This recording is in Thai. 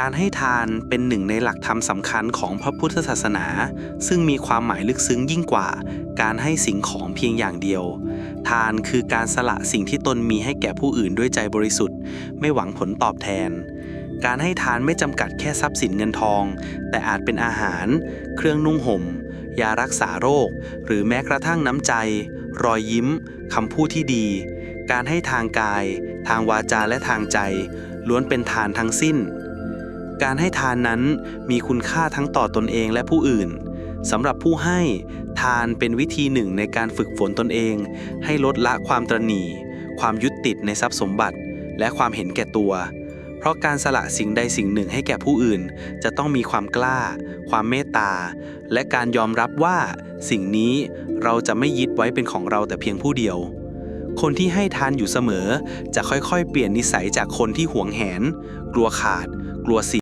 การให้ทานเป็นหนึ่งในหลักธรรมสำคัญของพระพุทธศาสนา ซึ่งมีความหมายลึกซึ้งยิ่งกว่า การให้สิ่งของเพียงอย่างเดียว ทานคือการสละสิ่งที่ตนมีให้แก่ผู้อื่นด้วยใจบริสุทธิ์ ไม่หวังผลตอบแทน การให้ทานไม่จำกัดแค่ทรัพย์สินเงินทอง แต่อาจเป็นอาหาร เครื่องนุ่งห่ม ยารักษาโรค หรือแม้กระทั่งน้ำใจ รอยยิ้มคำพูดที่ดี การให้ทางกาย ทางวาจาและทางใจ ล้วนเป็นทานทั้งสิ้น การให้ทานนั้นมีคุณค่าทั้งต่อตนเองและผู้อื่นสำหรับผู้ให้ทานเป็นวิธีหนึ่งในการฝึกฝนตนเอง ให้ลดละความตระหนี่ความยึดติดในทรัพย์สมบัติ และความเห็นแก่ตัว เพราะการสละสิ่งใดสิ่งหนึ่งให้แก่ผู้อื่น จะต้องมีความกล้า ความเมตตา และการยอมรับว่าสิ่งนี้เราจะไม่ยึดไว้เป็นของเราแต่เพียงผู้เดียว คนที่ให้ทานอยู่เสมอ จะค่อยๆ เปลี่ยนนิสัยจากคนที่หวงแหน กลัวขาด กลัวเสีย